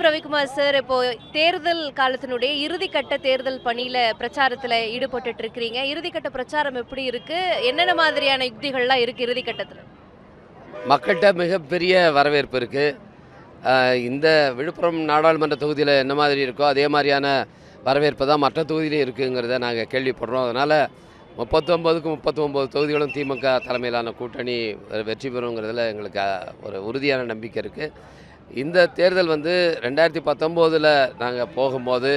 வணக்கம் ரவிக்குமார் சார். இப்போ தேர்தல் காலத்தினுடைய இறுதிக்கட்ட தேர்தல் பணியில பிரச்சாரத்துல ஈடுபட்டு இருக்கிறீங்க. இறுதிக்கட்ட பிரச்சாரம் எப்படி இருக்கு? என்னென்ன மாதிரியான யுக்திகள்லாம் இருக்கு இறுதிக்கட்டத்தில்? மக்கள்கிட்ட மிகப்பெரிய வரவேற்பு இருக்குது இந்த விழுப்புரம் நாடாளுமன்ற தொகுதியில் என்ன மாதிரி இருக்கோ அதே மாதிரியான வரவேற்பு தான் மற்ற தொகுதியிலையும் இருக்குங்கிறத நாங்கள் கேள்விப்படுறோம். அதனால் முப்பத்தொம்போதுக்கு முப்பத்தொம்போது தொகுதிகளும் திமுக தலைமையிலான கூட்டணி வெற்றி பெறுங்கிறதுல எங்களுக்கு ஒரு உறுதியான நம்பிக்கை இருக்குது இந்த தேர்தல் வந்து ரெண்டாயிரத்தி பத்தொம்போதில் நாங்கள் போகும்போது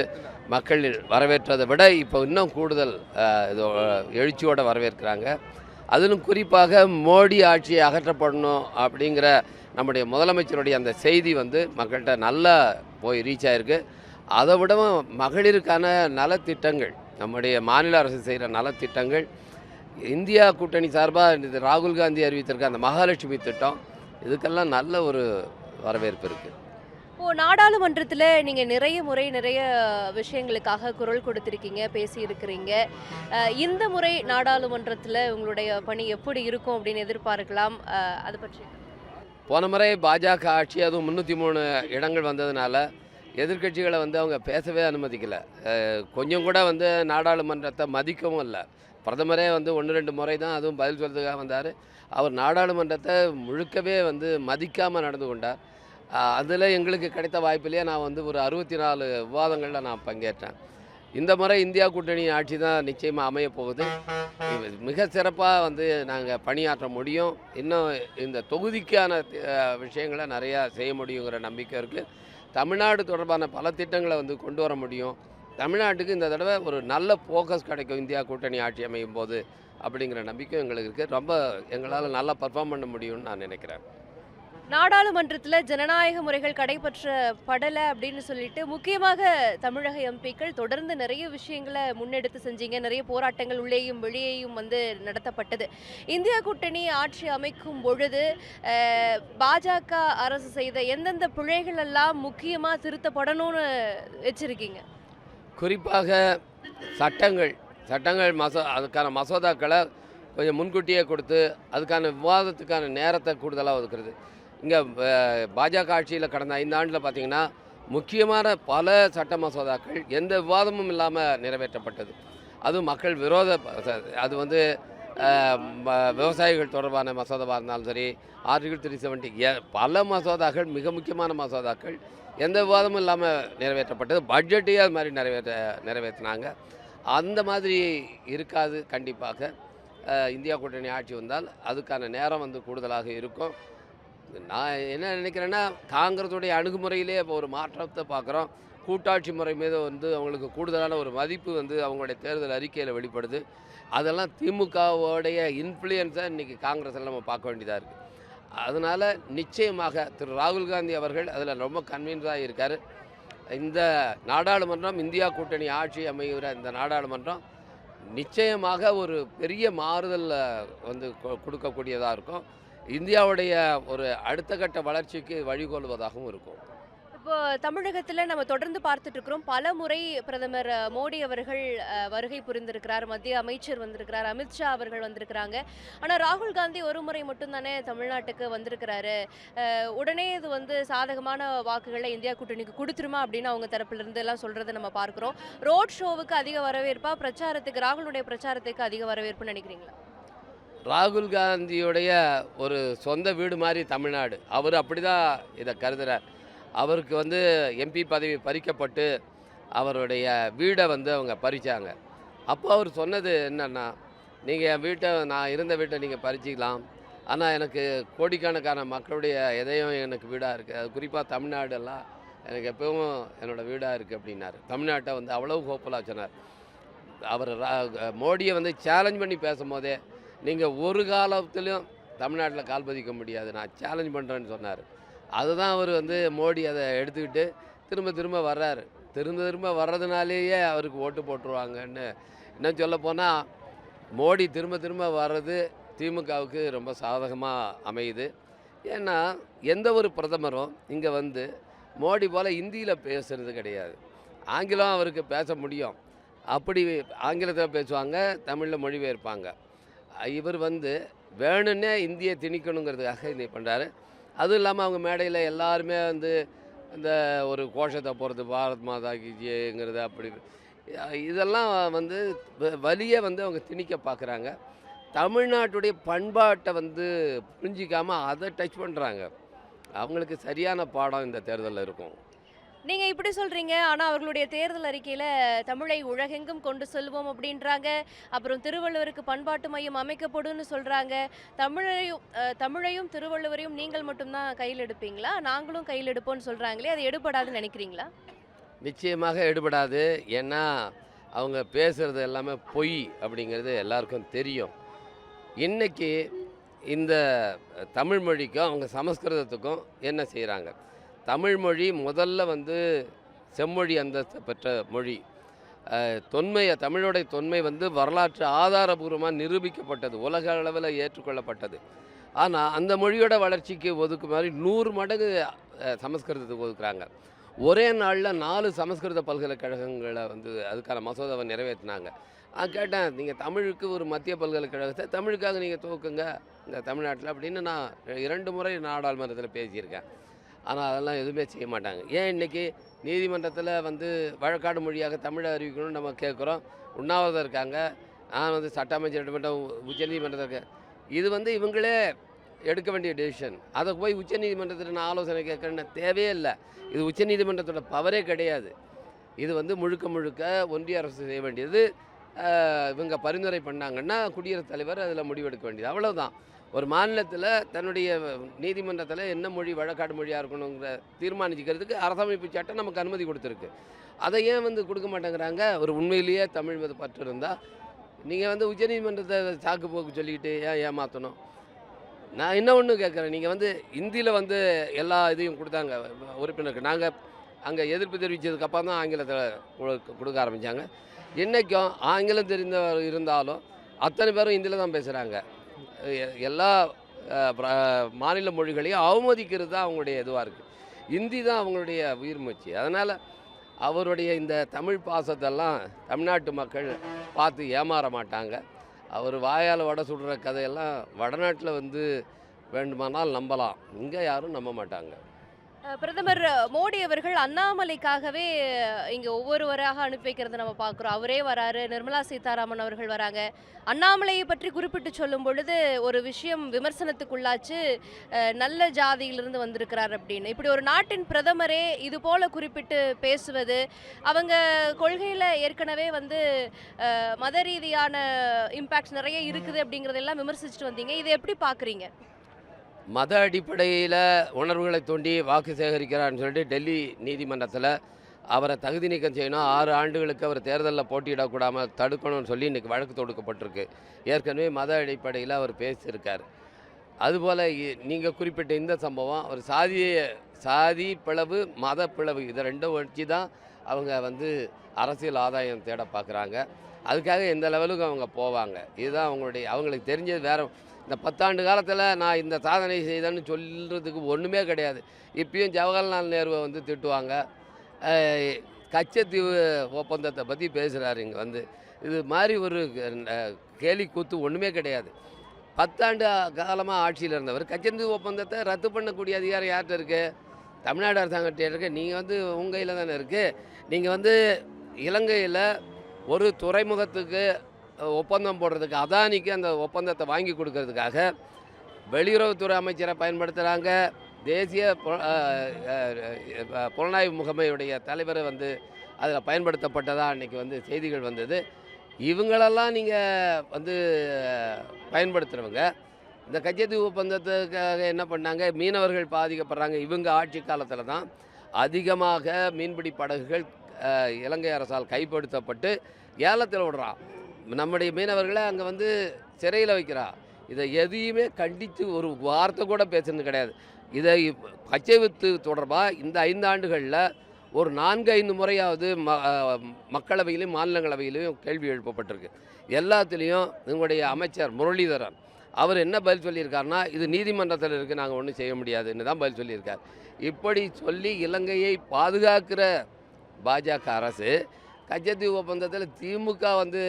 மக்கள் வரவேற்றதை விட இப்போ இன்னும் கூடுதல் இது எழுச்சியோடு வரவேற்கிறாங்க. அதிலும் குறிப்பாக மோடி ஆட்சியை அகற்றப்படணும் அப்படிங்கிற நம்முடைய முதலமைச்சருடைய அந்த செய்தி வந்து மக்கள்கிட்ட நல்லா போய் ரீச் ஆயிருக்கு. அதை விடவும் மகளிருக்கான நலத்திட்டங்கள் நம்முடைய மாநில அரசு செய்கிற நலத்திட்டங்கள் இந்தியா கூட்டணி சார்பாக இது ராகுல் காந்தி அறிவித்திருக்க அந்த மகாலட்சுமி திட்டம் இதுக்கெல்லாம் நல்ல ஒரு வரவேற்பு இருக்குது இப்போ நாடாளுமன்றத்துல நீங்க நிறைய முறை நிறைய விஷயங்களுக்காக குரல் கொடுத்திருக்கீங்க பேசி இருக்கிறீங்க இந்த முறை நாடாளுமன்றத்துல உங்களுடைய பணி எப்படி இருக்கும் அப்படின்னு எதிர்பார்க்கலாம். அதை பற்றி போன முறை பாஜக ஆட்சி அதுவும் முந்நூற்றி மூணு இடங்கள் வந்ததுனால எதிர்க்கட்சிகளை வந்து அவங்க பேசவே அனுமதிக்கலை. கொஞ்சம் கூட வந்து நாடாளுமன்றத்தை மதிக்கவும் இல்லை. பிரதமரே வந்து ஒன்று ரெண்டு முறை தான் அதுவும் பதில் சொல்றதுக்காக வந்தார். அவர் நாடாளுமன்றத்தை முழுக்கவே வந்து மதிக்காமல் நடந்து கொண்டார். அதில் எங்களுக்கு கிடைத்த வாய்ப்பிலேயே நான் வந்து ஒரு அறுபத்தி நாலு விவாதங்களில் நான் பங்கேற்றேன். இந்த முறை இந்தியா கூட்டணி ஆட்சி தான் நிச்சயமாக அமைய போகுது. மிக சிறப்பாக வந்து நாங்கள் பணியாற்ற முடியும். இன்னும் இந்த தொகுதிக்கான விஷயங்களை நிறையா செய்ய முடியுங்கிற நம்பிக்கை இருக்குது தமிழ்நாடு தொடர்பான பல திட்டங்களை வந்து கொண்டு வர முடியும். தமிழ்நாட்டுக்கு இந்த தடவை ஒரு நல்ல ஃபோக்கஸ் கிடைக்கும் இந்தியா கூட்டணி ஆட்சி அமையும் போது அப்படிங்கிற நம்பிக்கை எங்களுக்கு இருக்குது ரொம்ப எங்களால் நல்லா பர்ஃபார்ம் பண்ண முடியும்னு நான் நினைக்கிறேன். நாடாளுமன்றத்தில் ஜனநாயக முறைகள் கடைபற்றப்படலை அப்படின்னு சொல்லிட்டு முக்கியமாக தமிழக எம்பிக்கள் தொடர்ந்து நிறைய விஷயங்களை முன்னெடுத்து செஞ்சீங்க. நிறைய போராட்டங்கள் உள்ளேயும் வெளியேயும் வந்து நடத்தப்பட்டது. இந்தியா கூட்டணி ஆட்சி அமைக்கும் பொழுது பாஜக அரசு செய்த எந்தெந்த பிழைகள் எல்லாம் முக்கியமாக திருத்தப்படணும்னு வச்சிருக்கீங்க? குறிப்பாக சட்டங்கள் சட்டங்கள் மசோ அதுக்கான மசோதாக்களை கொஞ்சம் முன்கூட்டியே கொடுத்து அதுக்கான விவாதத்துக்கான நேரத்தை கூடுதலாக ஒதுக்குறது. இங்கே பாஜக ஆட்சியில் கடந்த ஐந்து ஆண்டில் முக்கியமான பல சட்ட மசோதாக்கள் எந்த விவாதமும் இல்லாமல் நிறைவேற்றப்பட்டது. அதுவும் மக்கள் விரோத அது வந்து விவசாயிகள் தொடர்பான மசோதாவாக இருந்தாலும் சரி ஆர்டிகல் த்ரீ செவன்ட்டி பல மசோதாக்கள் மிக முக்கியமான மசோதாக்கள் எந்த விவாதமும் இல்லாமல் நிறைவேற்றப்பட்டது. பட்ஜெட்டையே அது மாதிரி நிறைவேற்ற நிறைவேற்றினாங்க. அந்த மாதிரி இருக்காது கண்டிப்பாக. இந்தியா கூட்டணி ஆட்சி வந்தால் அதுக்கான நேரம் வந்து கூடுதலாக இருக்கும். நான் என்ன நினைக்கிறேன்னா காங்கிரஸுடைய அணுகுமுறையிலே இப்போ ஒரு மாற்றத்தை பார்க்குறோம். கூட்டாட்சி முறை மீது வந்து அவங்களுக்கு கூடுதலான ஒரு மதிப்பு வந்து அவங்களுடைய தேர்தல் அறிக்கையில் வெளிப்படுது. அதெல்லாம் திமுகவோடைய இன்ஃப்ளூயன்ஸை இன்றைக்கி காங்கிரஸில் நம்ம பார்க்க வேண்டியதாக இருக்குது அதனால் நிச்சயமாக திரு ராகுல் காந்தி அவர்கள் அதில் ரொம்ப கன்வீன்ஸாக இருக்கார். இந்த நாடாளுமன்றம் இந்தியா கூட்டணி ஆட்சி அமைகிற இந்த நாடாளுமன்றம் நிச்சயமாக ஒரு பெரிய மாறுதலில் வந்து கொ- கொடுக்கக்கூடியதாக இருக்கும். இந்தியாவுடைய ஒரு அடுத்த கட்ட வளர்ச்சிக்கு வழிகொள்வதாகவும் இருக்கும். இப்போ தமிழகத்தில் நம்ம தொடர்ந்து பார்த்துட்டு இருக்கிறோம். பல முறை பிரதமர் மோடி அவர்கள் வருகை புரிந்திருக்கிறார். மத்திய அமைச்சர் வந்திருக்கிறார். அமித்ஷா அவர்கள் வந்திருக்கிறாங்க. ஆனால் ராகுல் காந்தி ஒரு முறை மட்டும்தானே தமிழ்நாட்டுக்கு வந்திருக்கிறாரு. உடனே இது வந்து சாதகமான வாக்குகளை இந்தியா கூட்டணிக்கு கொடுத்துருமா அப்படின்னு அவங்க தரப்பிலிருந்து எல்லாம் சொல்கிறத நம்ம பார்க்குறோம். ரோட் ஷோவுக்கு அதிக வரவேற்பா? பிரச்சாரத்துக்கு ராகுலுடைய பிரச்சாரத்துக்கு அதிக வரவேற்புன்னு நினைக்கிறீங்களா? ராகுல் காந்தியுடைய ஒரு சொந்த வீடு மாதிரி தமிழ்நாடு. அவர் அப்படி தான் இதை கருதுகிறார் அவருக்கு வந்து எம்பி பதவி பறிக்கப்பட்டு அவருடைய வீடை வந்து அவங்க பறிச்சாங்க. அப்போ அவர் சொன்னது என்னன்னா நீங்கள் என் வீட்டை நான் இருந்த வீட்டை நீங்கள் பறிச்சிக்கலாம். ஆனால் எனக்கு கோடிக்கணக்கான மக்களுடைய இதயம் எனக்கு வீடாக இருக்குது அது குறிப்பாக தமிழ்நாடெல்லாம் எனக்கு எப்பவும் என்னோடய வீடாக இருக்குது அப்படின்னாரு. தமிழ்நாட்டை வந்து அவ்வளவு ஹோப்பலாக சொன்னார். அவர் ரா- மோடியை வந்து சேலஞ்ச் பண்ணி பேசும்போதே நீங்கள் ஒரு காலத்திலும் தமிழ்நாட்டில் கால் பதிக்க முடியாது. நான் சேலஞ்ச் பண்ணுறேன்னு சொன்னார். அதுதான் அவர் வந்து மோடி அதை எடுத்துக்கிட்டு திரும்ப திரும்ப வர்றாரு. திரும்ப திரும்ப வர்றதுனாலேயே அவருக்கு ஓட்டு போட்டுருவாங்கன்னு. இன்னும் சொல்லப்போனால் மோடி திரும்ப திரும்ப வர்றது திமுகவுக்கு ரொம்ப சாதகமாக அமையுது. ஏன்னா எந்த ஒரு பிரதமரும் இங்கே வந்து மோடி போல் இந்தியில் பேசுறது கிடையாது. ஆங்கிலம் அவருக்கு பேச முடியும். அப்படி ஆங்கிலத்தில் பேசுவாங்க தமிழில் மொழிபெயர்ப்பாங்க. இவர் வந்து வேணும்னே இந்தியை திணிக்கணுங்கிறதுக்காக இதை பண்ணுறாரு அதுவும் இல்லாமல் அவங்க மேடையில் எல்லாருமே வந்து இந்த ஒரு கோஷத்தை போகிறது பாரத் மாதா கிஜிங்கிறது அப்படி இதெல்லாம் வந்து வ- வலியை வந்து அவங்க திணிக்க பார்க்குறாங்க தமிழ்நாட்டுடைய பண்பாட்டை வந்து புரிஞ்சிக்காமல் அதை டச் பண்ணுறாங்க அவங்களுக்கு சரியான பாடம் இந்த தேர்தலில் இருக்கும். நீங்கள் இப்படி சொல்கிறீங்க ஆனால் அவர்களுடைய தேர்தல் அறிக்கையில் தமிழை உலகெங்கும் கொண்டு செல்வோம் அப்படின்றாங்க. அப்புறம் திருவள்ளுவருக்கு பண்பாட்டு மையம் அமைக்கப்படும்னு சொல்கிறாங்க தமிழையும் தமிழையும் திருவள்ளுவரையும் நீங்கள் மட்டும்தான் கையில் எடுப்பீங்களா? நாங்களும் கையில் எடுப்போம்னு சொல்கிறாங்களே அது எடுபடாதுன்னு நினைக்கிறீங்களா? நிச்சயமாக எடுபடாது. ஏன்னா அவங்க பேசுகிறது எல்லாமே பொய் அப்படிங்கிறது எல்லாருக்கும் தெரியும். இன்றைக்கி இந்த தமிழ் மொழிக்கும் அவங்க சமஸ்கிருதத்துக்கும் என்ன செய்கிறாங்க தமிழ்மொழி முதல்ல வந்து செம்மொழி அந்தஸ்து பெற்ற மொழி. தொன்மையை தமிழோடைய தொன்மை வந்து வரலாற்று ஆதாரபூர்வமாக நிரூபிக்கப்பட்டது உலக அளவில் ஏற்றுக்கொள்ளப்பட்டது. ஆனால் அந்த மொழியோட வளர்ச்சிக்கு ஒதுக்கு மாதிரி நூறு மடங்கு சமஸ்கிருதத்துக்கு ஒதுக்குறாங்க. ஒரே நாளில் நாலு சமஸ்கிருத பல்கலைக்கழகங்களை வந்து அதுக்கான மசோதாவை நிறைவேற்றினாங்க. நான் கேட்டேன் நீங்கள் தமிழுக்கு ஒரு மத்திய பல்கலைக்கழகத்தை தமிழுக்காக நீங்கள் துவக்குங்க இந்த தமிழ்நாட்டில் அப்படின்னு நான் இரண்டு முறை நாடாளுமன்றத்தில் பேசியிருக்கேன். ஆனால் அதெல்லாம் எதுவுமே செய்ய மாட்டாங்க. ஏன் இன்றைக்கி நீதிமன்றத்தில் வந்து வழக்காடு மொழியாக தமிழை அறிவிக்கணும்னு நம்ம கேட்குறோம் உண்ணாவிரதம் இருக்காங்க. நான் வந்து சட்ட அமைச்சர் உச்சநீதிமன்றத்தில் இருக்கேன். இது வந்து இவங்களே எடுக்க வேண்டிய டெசிஷன் அதை போய் உச்சநீதிமன்றத்தில் நான் ஆலோசனை கேட்குறேன்னு தேவையே இல்லை. இது உச்சநீதிமன்றத்தோட பவரே கிடையாது. இது வந்து முழுக்க முழுக்க ஒன்றிய அரசு செய்ய வேண்டியது. இவங்க பரிந்துரை பண்ணாங்கன்னா குடியரசுத் தலைவர் அதில் முடிவெடுக்க வேண்டியது. அவ்வளோதான் ஒரு மாநிலத்தில் தன்னுடைய நீதிமன்றத்தில் என்ன மொழி வழக்காடு மொழியாக இருக்கணுங்கிற தீர்மானிச்சுக்கிறதுக்கு அரசமைப்பு சட்டம் நமக்கு அனுமதி கொடுத்துருக்கு. அதை ஏன் வந்து கொடுக்க மாட்டேங்கிறாங்க? ஒரு உண்மையிலேயே தமிழ் மீது பற்று இருந்தால் நீங்கள் வந்து உச்சநீதிமன்றத்தை சாக்கு போக்கு சொல்லிக்கிட்டு ஏன் ஏமாற்றணும் நான் என்ன ஒன்று கேட்குறேன் நீங்கள் வந்து இந்தியில் வந்து எல்லா இதையும் கொடுத்தாங்க. உறுப்பினருக்கு நாங்கள் அங்கே எதிர்ப்பு தெரிவித்ததுக்கு அப்புறம் தான் ஆங்கிலத்தில் கொடுக்க கொடுக்க ஆரம்பித்தாங்க இன்றைக்கும் ஆங்கிலம் தெரிந்தவர் இருந்தாலும் அத்தனை பேரும் இந்தியில் தான் பேசுகிறாங்க எல்லா மாநில மொழிகளையும் அவமதிக்கிறது தான் அவங்களுடைய இதுவாக இருக்குது இந்தி தான் அவங்களுடைய உயிர் மூச்சு. அதனால் அவருடைய இந்த தமிழ் பாசத்தெல்லாம் தமிழ்நாட்டு மக்கள் பார்த்து ஏமாற மாட்டாங்க. அவர் வாயால் வடை சுடுற கதையெல்லாம் வடநாட்டில் வந்து வேண்டுமானால் நம்பலாம். இங்கே யாரும் நம்ப மாட்டாங்க. பிரதமர் மோடி அவர்கள் அண்ணாமலைக்காகவே இங்க ஒவ்வொருவராக அனுப்பி வைக்கிறத நம்ம பார்க்குறோம் அவரே வராரு நிர்மலா சீதாராமன் அவர்கள் வராங்க. அண்ணாமலையை பற்றி குறிப்பிட்டு சொல்லும் பொழுது ஒரு விஷயம் விமர்சனத்துக்குள்ளாச்சு. நல்ல ஜாதியிலிருந்து வந்திருக்கிறார் அப்படின்னு. இப்படி ஒரு நாட்டின் பிரதமரே இது போல குறிப்பிட்டு பேசுவது அவங்க கொள்கையில் ஏற்கனவே வந்து மத ரீதியான இம்பாக்ட்ஸ் நிறைய இருக்குது அப்படிங்கிறதெல்லாம் விமர்சிச்சுட்டு வந்தீங்க. இதை எப்படி பார்க்குறீங்க மத அடிப்படையில் உணர்வுகளை தூண்டி வாக்கு சேகரிக்கிறான்னு சொல்லிட்டு டெல்லி நீதிமன்றத்தில் அவரை தகுதி நீக்கம் செய்யணும். ஆறு ஆண்டுகளுக்கு அவர் தேர்தலில் போட்டியிடக்கூடாமல் தடுக்கணும்னு சொல்லி இன்றைக்கி வழக்கு தொடுக்கப்பட்டிருக்கு. ஏற்கனவே மத அடிப்படையில் அவர் பேசியிருக்கார். அதுபோல் நீங்கள் குறிப்பிட்ட இந்த சம்பவம் ஒரு சாதிய சாதி பிளவு மத பிளவு இதை ரெண்டும் வச்சு தான் அவங்க வந்து அரசியல் ஆதாயம் தேட பார்க்குறாங்க அதுக்காக எந்த லெவலுக்கு அவங்க போவாங்க. இதுதான் அவங்களுடைய அவங்களுக்கு தெரிஞ்சது வேற இந்த பத்தாண்டு காலத்தில் நான் இந்த சாதனை செய்தேன்னு சொல்கிறதுக்கு ஒன்றுமே கிடையாது. இப்பயும் ஜவஹர்லால் நேருவை வந்து திட்டுவாங்க. கச்சத்தீவு ஒப்பந்தத்தை பற்றி பேசுகிறாரு இங்கே வந்து. இது மாதிரி ஒரு கேலி கூத்து ஒன்றுமே கிடையாது. பத்தாண்டு காலமாக ஆட்சியில் இருந்தவர் கச்சத்தீவு ஒப்பந்தத்தை ரத்து பண்ணக்கூடிய அதிகாரம் யார்கிட்ட இருக்குது தமிழ்நாடு அரசாங்கத்திட்ட இருக்குது நீங்கள் வந்து உங்கள் கையில் தானே இருக்குது நீங்கள் வந்து இலங்கையில் ஒரு துறைமுகத்துக்கு ஒப்பந்தம் போடுறதுக்கு அதானிக்கு அந்த ஒப்பந்தத்தை வாங்கி கொடுக்கறதுக்காக வெளியுறவுத்துறை அமைச்சரை பயன்படுத்துகிறாங்க தேசிய புலனாய்வு முகமையுடைய தலைவரை வந்து அதில் பயன்படுத்தப்பட்டதாக அன்றைக்கி வந்து செய்திகள் வந்தது. இவங்களெல்லாம் நீங்கள் வந்து பயன்படுத்துகிறவங்க இந்த கச்சத்தீவு ஒப்பந்தத்துக்காக என்ன பண்ணாங்க? மீனவர்கள் பாதிக்கப்படுறாங்க. இவங்க ஆட்சி காலத்தில் தான் அதிகமாக மீன்பிடி படகுகள் இலங்கை அரசால் கைப்படுத்தப்பட்டு ஏலத்தில் விடுறான் நம்முடைய மீனவர்களை அங்கே வந்து சிறையில் வைக்கிறா. இதை எதையுமே கண்டித்து ஒரு வார்த்தை கூட பேசுனது கிடையாது. இதை பச்சை வித்து தொடர்பாக இந்த ஐந்து ஆண்டுகளில் ஒரு நான்கு ஐந்து முறையாவது ம மக்களவையிலையும் மக்களவையிலும் மாநிலங்களவையிலையும் கேள்வி எழுப்பப்பட்டிருக்கு. எல்லாத்துலேயும் உங்களுடைய அமைச்சர் முரளிதரன் அவர் என்ன பதில் சொல்லியிருக்காருனா இது நீதிமன்றத்தில் இருக்குது நாங்கள் ஒன்றும் செய்ய முடியாதுன்னு தான் பதில் சொல்லியிருக்கார். இப்படி சொல்லி இலங்கையை பாதுகாக்கிற பாஜக அரசு கச்சத்தீவு ஒப்பந்தத்தில் திமுக வந்து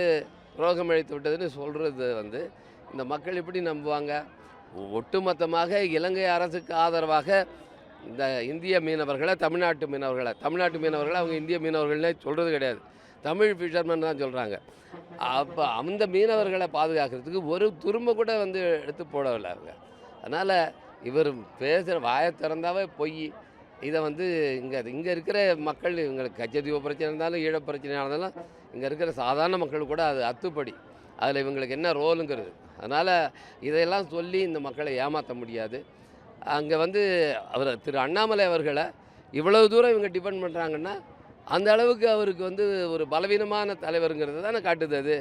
ரோகம் இழைத்து விட்டதுன்னு சொல்கிறது வந்து இந்த மக்கள் எப்படி நம்புவாங்க. ஒட்டுமொத்தமாக இலங்கை அரசுக்கு ஆதரவாக இந்த இந்திய மீனவர்களை தமிழ்நாட்டு மீனவர்களை தமிழ்நாட்டு மீனவர்களை அவங்க இந்திய மீனவர்கள்னே சொல்கிறது கிடையாது. தமிழ் ஃபிஷர்மேன் தான் சொல்கிறாங்க அப்போ அந்த மீனவர்களை பாதுகாக்கிறதுக்கு ஒரு துரும்ப கூட வந்து எடுத்து போடவில்லை அவங்க. அதனால் இவர் பேசுகிற வாயை திறந்தாவே பொய். இதை வந்து இங்கே இங்கே இருக்கிற மக்கள் இவங்களுக்கு கச்சதீவு பிரச்சனை இருந்தாலும் ஈழ பிரச்சனையாக இருந்தாலும் இங்கே இருக்கிற சாதாரண மக்கள் கூட அது அத்துப்படி. அதில் இவங்களுக்கு என்ன ரோலுங்கிறது. அதனால் இதையெல்லாம் சொல்லி இந்த மக்களை ஏமாற்ற முடியாது. அங்கே வந்து அவர் திரு அண்ணாமலை அவர்களை இவ்வளவு தூரம் இவங்க டிபெண்ட் பண்ணுறாங்கன்னா அந்த அளவுக்கு அவருக்கு வந்து ஒரு பலவீனமான தலைவருங்கிறது தானே காட்டுது அது.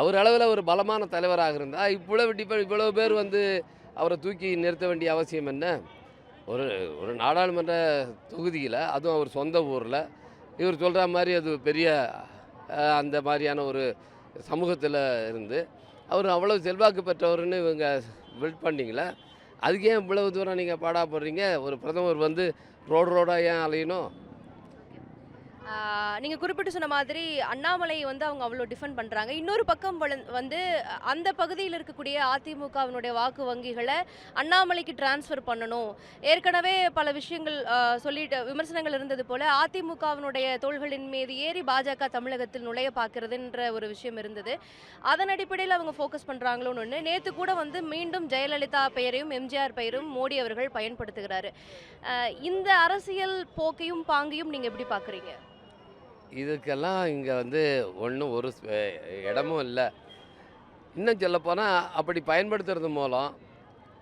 அவர் அளவில் ஒரு பலமான தலைவராக இருந்தால் இவ்வளவு டிபெண்ட் இவ்வளோ பேர் வந்து அவரை தூக்கி நிறுத்த வேண்டிய அவசியம் என்ன? ஒரு ஒரு நாடாளுமன்ற தொகுதியில் அதுவும் அவர் சொந்த ஊரில் இவர் சொல்கிற மாதிரி அது பெரிய அந்த மாதிரியான ஒரு சமூகத்தில் இருந்து அவர் அவ்வளோ செல்வாக்கு பெற்றவர்னு இவங்க பில்ட் பண்ணிங்களே அதுக்கு ஏன் இவ்வளவு தூரம் நீங்கள் பாடா போடுறீங்க? ஒரு பிரதமர் வந்து ரோடு ரோடாக ஏன் அலையணும்? நீங்கள் குறிப்பிட்டு சொன்ன மாதிரி அண்ணாமலை வந்து அவங்க அவ்வளோ டிஃபெண்ட் பண்ணுறாங்க இன்னொரு பக்கம் வள- வந்து அந்த பகுதியில் இருக்கக்கூடிய அதிமுகவினுடைய வாக்கு வங்கிகளை அண்ணாமலைக்கு டிரான்ஸ்ஃபர் பண்ணணும். ஏற்கனவே பல விஷயங்கள் சொல்லிட்டு விமர்சனங்கள் இருந்தது போல அதிமுகவினுடைய தோள்களின் மீது ஏறி பாஜக தமிழகத்தில் நுழைய பார்க்கறதுன்ற ஒரு விஷயம் இருந்தது. அதன் அடிப்படையில் அவங்க ஃபோக்கஸ் பண்ணுறாங்களோன்னு ஒன்று நேற்று கூட வந்து மீண்டும் ஜெயலலிதா பெயரையும் எம்ஜிஆர் பெயரும் மோடி அவர்கள் பயன்படுத்துகிறாரு. இந்த அரசியல் போக்கையும் பாங்கையும் நீங்கள் எப்படி பார்க்குறீங்க? இதுக்கெல்லாம் இங்கே வந்து ஒன்றும் ஒரு இடமும் இல்லை. இன்னும் சொல்லப்போனால் அப்படி பயன்படுத்துறது மூலம்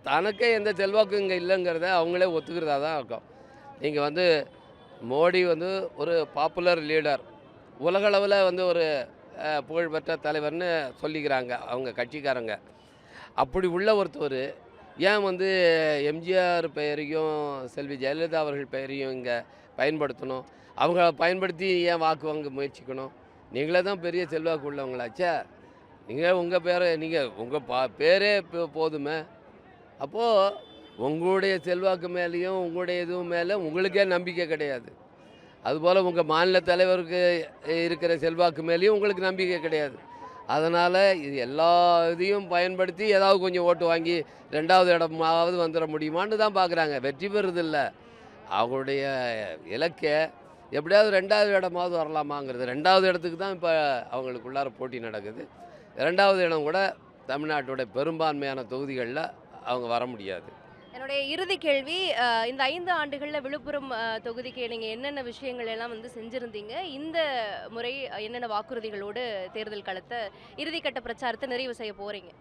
தனக்கே எந்த செல்வாக்கும் இங்கே இல்லைங்கிறத அவங்களே ஒத்துக்கிறதா தான் இருக்கும். நீங்கள் வந்து மோடி வந்து ஒரு பாப்புலர் லீடர் உலகளவில் வந்து ஒரு புகழ்பெற்ற தலைவர்னு சொல்லிக்கிறாங்க அவங்க கட்சிக்காரங்க. அப்படி உள்ள ஒருத்தவர் ஏன் வந்து எம்ஜிஆர் பெயரையும் செல்வி ஜெயலலிதா அவர்கள் பெயரையும் இங்கே பயன்படுத்தணும்? அவங்கள பயன்படுத்தி ஏன் வாக்கு வாங்க முயற்சிக்கணும்? நீங்களே தான் பெரிய செல்வாக்கு உள்ளவங்களாச்சே. நீங்கள் உங்கள் பேரை நீங்கள் உங்கள் பா பேரே இப்போ போதுமே. அப்போது உங்களுடைய செல்வாக்கு மேலேயும் உங்களுடைய இதுவும் மேலே உங்களுக்கே நம்பிக்கை கிடையாது. அதுபோல் உங்கள் மாநில தலைவருக்கு இருக்கிற செல்வாக்கு மேலேயும் உங்களுக்கு நம்பிக்கை கிடையாது. அதனால் இது எல்லா இதையும் பயன்படுத்தி ஏதாவது கொஞ்சம் ஓட்டு வாங்கி ரெண்டாவது இடமாவது வந்துட முடியுமான்னு தான் பார்க்குறாங்க. வெற்றி பெறுறதில்லை. அவங்களுடைய இலக்கை எப்படியாவது ரெண்டாவது இடமாவது வரலாமாங்கிறது. ரெண்டாவது இடத்துக்கு தான் இப்போ அவங்களுக்குள்ளார போட்டி நடக்குது. ரெண்டாவது இடம் கூட தமிழ்நாட்டோட பெரும்பான்மையான தொகுதிகளில் அவங்க வர முடியாது. என்னுடைய இறுதி கேள்வி இந்த ஐந்து ஆண்டுகளில் விழுப்புரம் தொகுதிக்கு நீங்கள் என்னென்ன விஷயங்கள் எல்லாம் வந்து செஞ்சுருந்தீங்க? இந்த முறை என்னென்ன வாக்குறுதிகளோடு தேர்தல் களத்தை இறுதிக்கட்ட பிரச்சாரத்தை நிறைவு செய்ய போகிறீங்க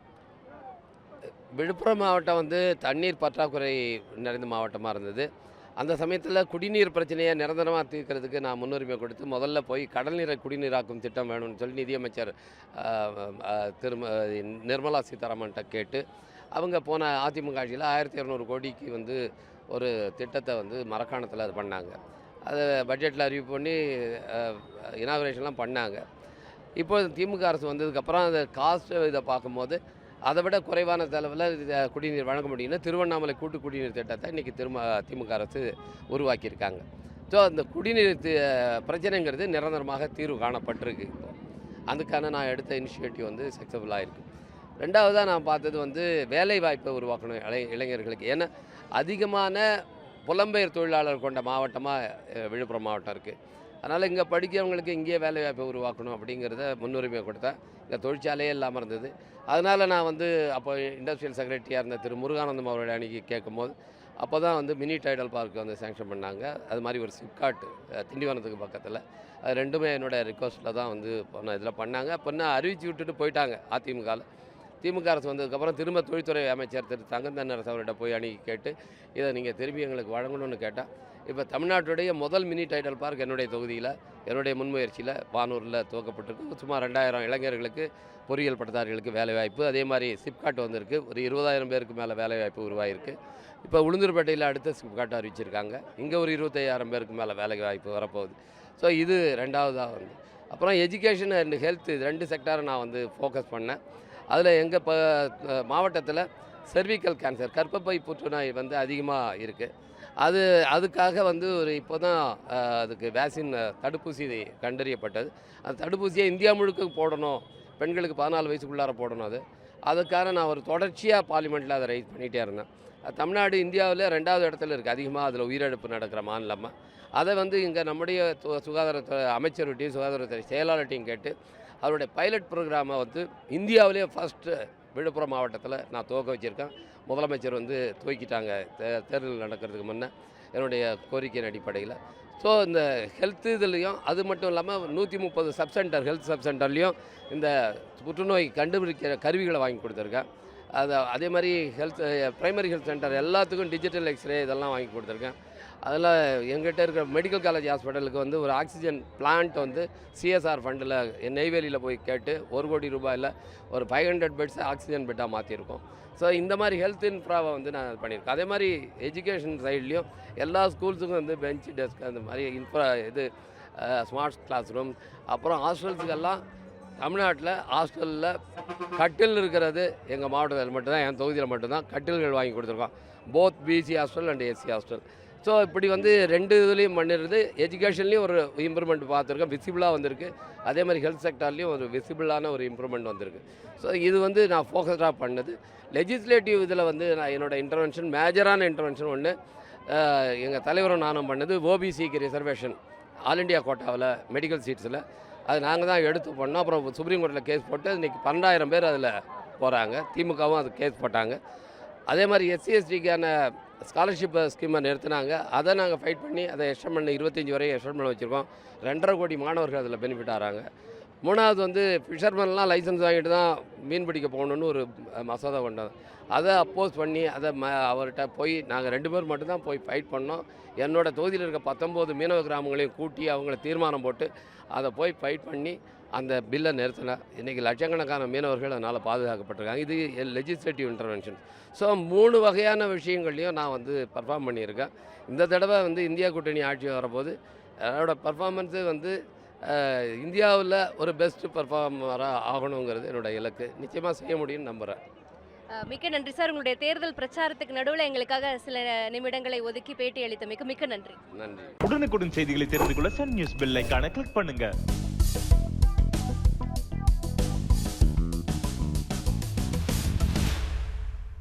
விழுப்புரம் மாவட்டம் வந்து தண்ணீர் பற்றாக்குறை நிறைந்த மாவட்டமாக இருந்தது. அந்த சமயத்தில் குடிநீர் பிரச்சனையை நிரந்தரமாக தீர்க்கிறதுக்கு நான் முன்னுரிமை கொடுத்து முதல்ல போய் கடல் நீரை குடிநீராக்கும் திட்டம் வேணும்னு சொல்லி நிதியமைச்சர் திரும நிர்மலா சீதாராமன்கிட்ட கேட்டு அவங்க போன அதிமுக ஆட்சியில் ஆயிரத்தி இரநூறு கோடிக்கு வந்து ஒரு திட்டத்தை வந்து மரக்காணத்தில் அது பண்ணாங்க. அதை பட்ஜெட்டில் அறிவு பண்ணி இனாகுரேஷன்லாம் பண்ணாங்க. இப்போ திமுக அரசு வந்ததுக்கப்புறம் அந்த காஸ்ட் இதை பார்க்கும்போது அதை விட குறைவான செலவில் குடிநீர் வழங்க முடியும்னா திருவண்ணாமலை கூட்டு குடிநீர் திட்டத்தை இன்றைக்கி திரும்ப திமுக அரசு உருவாக்கியிருக்காங்க. ஸோ அந்த குடிநீர் பிரச்சனைங்கிறது நிரந்தரமாக தீர்வு காணப்பட்டிருக்கு. இப்போ அதுக்கான நான் எடுத்த இனிஷியேட்டிவ் வந்து சக்ஸஸ்ஃபுல்லாக இருக்குது ரெண்டாவதாக நான் பார்த்தது வந்து வேலை வாய்ப்பை உருவாக்கணும் இளை இளைஞர்களுக்கு. ஏன்னா அதிகமான புலம்பெயர் தொழிலாளர் கொண்ட மாவட்டமாக விழுப்புரம் மாவட்டம் இருக்குது அதனால் இங்கே படிக்கிறவங்களுக்கு இங்கேயே வேலை வாய்ப்பை உருவாக்கணும் அப்படிங்கிறத முன்னுரிமை கொடுத்தேன். இங்கே தொழிற்சாலையே இல்லாமல் இருந்தது. அதனால் நான் வந்து அப்போ இண்டஸ்ட்ரியல் செக்ரட்டரியாக இருந்த திரு முருகானந்தம் அவருடைய அன்றைக்கி கேட்கும்போது அப்போ தான் வந்து மினி டைடல் பார்க் வந்து சேங்ஷன் பண்ணாங்க. அது மாதிரி ஒரு சிப்காட் திண்டிவனத்துக்கு பக்கத்தில். அது ரெண்டுமே என்னோடய ரிக்வஸ்ட்டில் தான் வந்து பண்ண இதில் பண்ணாங்க. பொண்ணை அறிவிச்சு விட்டுட்டு போயிட்டாங்க அதிமுகவில் திமுக அரசு வந்ததுக்கப்புறம் திரும்ப தொழில்துறை அமைச்சர் திரு தங்கந்தன்னரசு அவர்கிட்ட போய் அணுகி கேட்டு இதை நீங்கள் திரும்பி எங்களுக்கு வழங்கணும்னு கேட்டால் இப்போ தமிழ்நாட்டுடைய முதல் மினி டைடல் பார்க் என்னுடைய தொகுதியில் என்னுடைய முன்முயற்சியில் வானூரில் துவக்கப்பட்டிருக்கு. சுமார் ரெண்டாயிரம் இளைஞர்களுக்கு பொறியியல் பட்டதாரிகளுக்கு வேலைவாய்ப்பு. அதே மாதிரி சிப்காட் வந்திருக்கு. ஒரு இருபதாயிரம் பேருக்கு மேலே வேலைவாய்ப்பு உருவாயிருக்கு. இப்போ உளுந்தூர்பேட்டையில் அடுத்த சிப்காட் அறிவிச்சிருக்காங்க. இங்கே ஒரு இருபத்தையாயிரம் பேருக்கு மேலே வேலைவாய்ப்பு வரப்போகுது. ஸோ இது ரெண்டாவதாக வந்து. அப்புறம் எஜுகேஷன் அண்ட் ஹெல்த் இது ரெண்டு செக்டாரை நான் வந்து ஃபோக்கஸ் பண்ணேன். அதில் எங்கள் ப மாவட்டத்தில் செர்விக்கல் கேன்சர் கர்ப்பப்பை புற்றுநோய் வந்து அதிகமாக இருக்குது. அது அதுக்காக வந்து ஒரு இப்போ தான் அதுக்கு வேக்சின் தடுப்பூசி கண்டறியப்பட்டது. அந்த தடுப்பூசியை இந்தியா முழுக்க போடணும். பெண்களுக்கு பதினாலு வயசுக்குள்ளார போடணும் அது. அதுக்காக நான் ஒரு தொடர்ச்சியாக பார்லிமெண்ட்டில் அதை ரைஸ் பண்ணிகிட்டே இருந்தேன். தமிழ்நாடு இந்தியாவில் ரெண்டாவது இடத்துல இருக்குது அதிகமாக அதில் உயிரிழப்பு நடக்கிற மாநிலமாக அதை வந்து இங்கே நம்முடைய சுகாதாரத்துறை அமைச்சர்கிட்டையும் சுகாதாரத்துறை செயலாளர்கிட்டையும் கேட்டு அவருடைய பைலட் ப்ரோக்ராமை வந்து இந்தியாவிலேயே ஃபஸ்ட்டு விழுப்புரம் மாவட்டத்தில் நான் துவக்க வச்சுருக்கேன். முதலமைச்சர் வந்து துவக்கிட்டாங்க. தே தேர்தல் நடக்கிறதுக்கு முன்னே என்னுடைய கோரிக்கையின் அடிப்படையில். ஸோ இந்த ஹெல்த் இதுலேயும் அது மட்டும் இல்லாமல் நூற்றி முப்பது சப் சென்டர் ஹெல்த் சப் சென்டர்லேயும் இந்த புற்றுநோய் கண்டுபிடிக்கிற கருவிகளை வாங்கி கொடுத்துருக்கேன். அது அதே மாதிரி ஹெல்த் ப்ரைமரி ஹெல்த் சென்டர் எல்லாத்துக்கும் டிஜிட்டல் எக்ஸ்ரே இதெல்லாம் வாங்கி கொடுத்துருக்கேன். அதில் எங்கிட்ட இருக்கிற மெடிக்கல் காலேஜ் ஹாஸ்பிட்டலுக்கு வந்து ஒரு ஆக்சிஜன் பிளான்ட் வந்து சிஎஸ்ஆர் ஃபண்டில் நெய்வேலியில் போய் கேட்டு ஒரு கோடி ரூபாயில் ஒரு ஃபைவ் ஹண்ட்ரட் பெட்ஸ் ஆக்சிஜன் பெட்டாக மாற்றிருக்கோம் ஸோ இந்த மாதிரி ஹெல்த் இன்ஃப்ராவை வந்து நான் பண்ணியிருக்கேன். அதே மாதிரி எஜுகேஷன் சைட்லேயும் எல்லா ஸ்கூல்ஸுக்கும் வந்து பெஞ்ச் டெஸ்க் அந்த மாதிரி இன்ஃப்ரா இது ஸ்மார்ட் கிளாஸ் ரூம் அப்புறம் ஹாஸ்டல்ஸுக்கெல்லாம் தமிழ்நாட்டில் ஹாஸ்டலில் கட்டில் இருக்கிறது எங்கள் மாவட்டத்தில் மட்டும்தான் என் தொகுதியில் மட்டும்தான் கட்டில்கள் வாங்கி கொடுத்துருக்கோம். Both BC hostel and AC hostel so இப்படி வந்து ரெண்டு இதுலேயும் பண்ணிருந்து எஜுகேஷன்லேயும் ஒரு இம்ப்ரூவ்மெண்ட் பார்த்துருக்கோம். விசிபிளாக வந்திருக்கு. அதே மாதிரி ஹெல்த் செக்டார்லேயும் ஒரு விசிபிளான ஒரு இம்ப்ரூவ்மெண்ட் வந்திருக்கு. ஸோ இது வந்து நான் ஃபோக்கஸ்டாக பண்ணது. லெஜிஸ்லேட்டிவ் இதில் வந்து நான் என்னோடய இன்டர்வென்ஷன் மேஜரான இன்டர்வென்ஷன் ஒன்று எங்கள் தலைவரும் நானும் பண்ணது ஓபிசிக்கு ரிசர்வேஷன் ஆல் இண்டியா கோட்டாவில் மெடிக்கல் சீட்ஸில் அது நாங்கள் தான் எடுத்து பண்ணோம். அப்புறம் சுப்ரீம் கோர்ட்டில் கேஸ் போட்டு இன்றைக்கி பன்னெண்டாயிரம் பேர் அதில் போகிறாங்க திமுகவும் அது கேஸ் போட்டாங்க. அதே மாதிரி எஸ்சி எஸ்டிக்கான ஸ்காலர்ஷிப் ஸ்கீமை நிறுத்தினாங்க. அதை நாங்கள் ஃபைட் பண்ணி அதை எக்ஸ்டன் பண்ண இருபத்தஞ்சி வரையும் எக்ஸ்டன் பண்ண வச்சுருக்கோம். ரெண்டரை கோடி மாணவர்கள் அதில் பெனிஃபிட் ஆகிறாங்க மூணாவது வந்து ஃபிஷர்மென்லாம் லைசன்ஸ் வாங்கிட்டு தான் மீன் பிடிக்க போகணுன்னு ஒரு மசோதா கொண்டு அதை அப்போஸ் பண்ணி அதை ம அவர்கிட்ட போய் நாங்கள் ரெண்டு பேர் மட்டும்தான் போய் ஃபைட் பண்ணோம். என்னோட தொகுதியில் இருக்க பத்தொம்போது மீனவ கிராமங்களையும் கூட்டி அவங்கள தீர்மானம் போட்டு அதை போய் ஃபைட் பண்ணி அந்த பில்லை நிறுத்தினேன் இன்றைக்கி லட்சக்கணக்கான மீனவர்கள் அதனால் பாதுகாக்கப்பட்டிருக்காங்க. இது லெஜிஸ்லேட்டிவ் இன்டர்வென்ஷன் ஸோ மூணு வகையான விஷயங்கள்லையும் நான் வந்து பர்ஃபார்ம் பண்ணியிருக்கேன். இந்த தடவை வந்து இந்தியா கூட்டணி ஆட்சி வரப்போது என்னோட பர்ஃபார்மன்ஸு வந்து இந்தியாவில் ஒரு பெஸ்ட் பர்ஃபார்மராக ஆகணுங்கிறது என்னோட இலக்கு. நிச்சயமாக செய்ய முடியும்னு நம்புகிறேன் மிக்க நன்றி சார். உங்களுடைய தேர்தல் பிரச்சாரத்துக்கு நடுவில் எங்களுக்காக சில நிமிடங்களை ஒதுக்கி பேட்டி அளித்தமைக்கு மிக்க நன்றி. நன்றி. உடனுக்குடன் செய்திகளை தெரிந்து கொள்ள சன் நியூஸ் பெல் ஐகானை கிளிக் பண்ணுங்க.